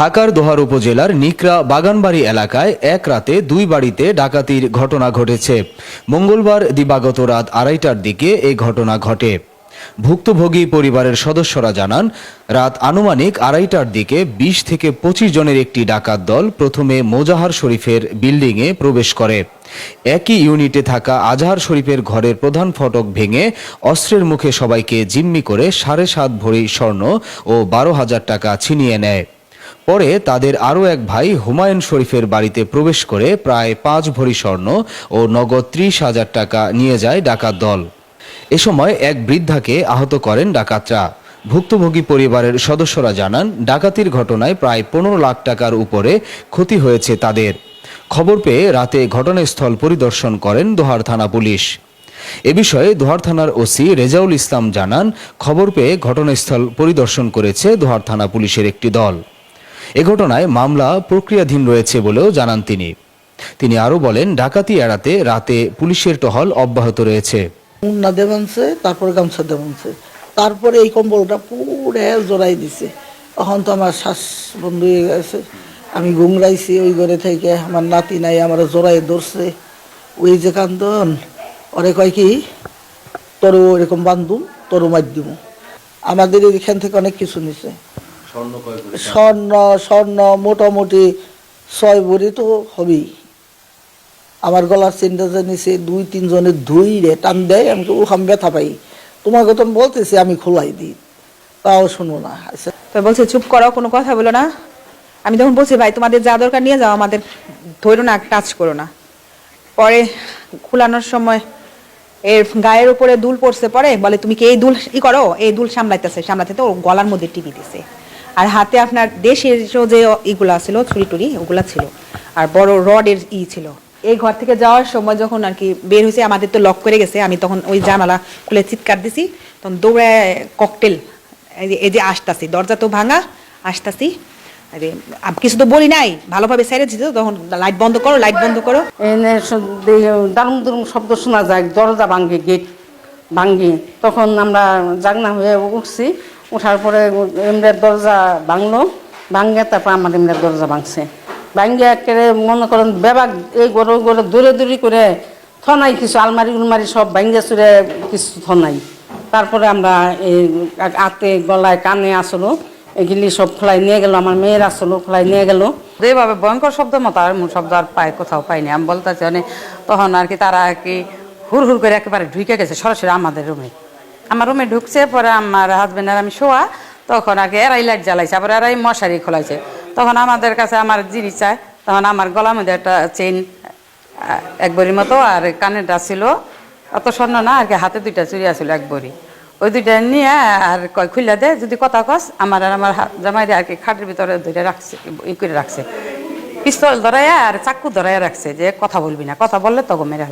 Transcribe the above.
ঢাকার দোহার উপজেলার নিকরা বাগানবাড়ি এলাকায় এক রাতে দুই বাড়িতে ডাকাতির ঘটনা ঘটেছে। মঙ্গলবার দিবাগত রাত আড়াইটার দিকে এই ঘটনা ঘটে। ভুক্তভোগী পরিবারের সদস্যরা জানান, রাত আনুমানিক আড়াইটার দিকে বিশ থেকে পঁচিশ জনের একটি ডাকাত দল প্রথমে মোজাহার শরীফের বিল্ডিংয়ে প্রবেশ করে। একই ইউনিটে থাকা আজহার শরীফের ঘরের প্রধান ফটক ভেঙে অস্ত্রের মুখে সবাইকে জিম্মি করে সাড়ে সাত ভরি স্বর্ণ ও বারো হাজার টাকা ছিনিয়ে নেয়। পরে তাদের আরও এক ভাই হুমায়ুন শরীফের বাড়িতে প্রবেশ করে প্রায় পাঁচ ভরি স্বর্ণ ও নগদ ত্রিশ হাজার টাকা নিয়ে যায় ডাকাত দল। এ সময় এক বৃদ্ধাকে আহত করেন ডাকাতরা। ভুক্তভোগী পরিবারের সদস্যরা জানান, ডাকাতির ঘটনায় প্রায় পনেরো লাখ টাকার উপরে ক্ষতি হয়েছে তাদের। খবর পেয়ে রাতে ঘটনাস্থল পরিদর্শন করেন দোহার থানা পুলিশ। এ বিষয়ে দোহার থানার ওসি রেজাউল ইসলাম জানান, খবর পেয়ে ঘটনাস্থল পরিদর্শন করেছে দোহার থানা পুলিশের একটি দল। এ ঘটনায় মামলা প্রক্রিয়াধীন রয়েছে বলেও জানান তিনি। তিনি আরও বলেন, ডাকাতি এড়াতে রাতে পুলিশের টহল অব্যাহত রয়েছে। মুন্না দেবানছে তারপরে গামছা দেবানছে তারপরে এই কম্বলটা পুরে জোড়াই দিছে। তখন তো আমার শ্বাস বন্ধ হয়ে গেছে। আমি গুংরাইছি ওই ঘরে থেকে, আমার নাতি নাই, আমার জোড়াই ধরছে। ওই যে কান্দন, ওরে কয় কি তোর এরকম বান্ধুম তোর মাধ্যম আমাদের এখান থেকে অনেক কিছু নিছে। স্বর্ণ স্বর্ণ মোটামুটি ছয় ভরি তো হবেই। আমার গলার চেনটা যে নিচে দুই তিনজনের ধুই রে টান দেয় আমি তো ওখান ব্যথা পাই। তোমাকে তো বলতেছি আমি খোলাই দিই। তাও শুনো না আচ্ছা। তো বলছে চুপ করো কোনো কথা বলো না। আমি তখন বলছি ভাই তোমাদের যা দরকার নিয়ে যাও আমাদের ধরো না টাচ করো না। পরে খোলানোর সময় এর গায়ের উপরে দুল পড়ছে পরে বলে তুমি কি এই দুল ই করো? এই দুল সামলাইতেছে সামলাতে তো গলার মধ্যে টিপি দিছে। আর হাতে আপনার দেশের যে ইগুলা ছিল ছুরি টুরি ওগুলা ছিল। আর বড় রডের ই ছিল। এই ঘর থেকে যাওয়ার সময় যখন আর কি বের হয়েছে, আমাদের তো লক করে গেছে। আমি তখন ওই জানালা খুলে চিৎকার দিছি। তখন দৌড়ে ককটেল এই যে আসতাছি। দরজা তো ভাঙা, আসতাছি। আরে কিছু তো বলি নাই। ভালোভাবে সাইরে দিতে তখন লাইট বন্ধ করো লাইট বন্ধ করো। এনে দারুম দারুম শব্দ শোনা যায়। দরজা ভাঙ্গে গেট ভাঙ্গি তখন আমরা জাগনা হয়ে উঠছি। ওঠার পরে এমরার দরজা ভাঙলো, ভাঙ্গে তারপর আমার এমরার দরজা ভাঙছে। ভাঙ্গে একেবারে মনে করেন বেবাক এই গরু গরু দূরে দূরে করে থনাই কিছু আলমারি উলমারি সব ভাঙ্গে চুরে কিছু থনাই। তারপরে আমরা এই হাতে, গলায়, কানে আসলো, এগুলি সব খোলাই নিয়ে গেল, আমার মেয়ের আসলো, খোলাই নিয়ে গেল। যেভাবে ভয়ঙ্কর শব্দ মতো, আর শব্দ আর পাই কোথাও পাইনি আমি বলতেছি মানে তখন আর কি তারা আর কি হুর হুর করে একেবারে ঢুকে গেছে, সরাসরি আমাদের রুমে আমার রুমে ঢুকছে, পরে আমার হাজবেন্ডের আমি শোয়া, তখন কি এরাই লাইট জ্বালাইছে, আবার এরাই মশারি খোলাইছে। তখন আমাদের কাছে আমার জিনিস চায় তখন আমার গলার মধ্যে একটা চেইন এক বড়ির মতো, আর কানের কানেরটা ছিল। অত স্বর্ণ না, আর কি হাতে দুইটা চুরি আছিল, এক বড়ি। ওই দুইটা নিয়ে আর কয় খুললা দে, যদি কথা কস, আমার আর আমার জামাই আর কি খাটের ভিতরে দুইটা রাখছে, ই করে রাখছে। পিস্তল ধরাইয়া আর চাকু ধরাইয়া রাখছে, যে কথা বলবি না, কথা বললে তখন মেরে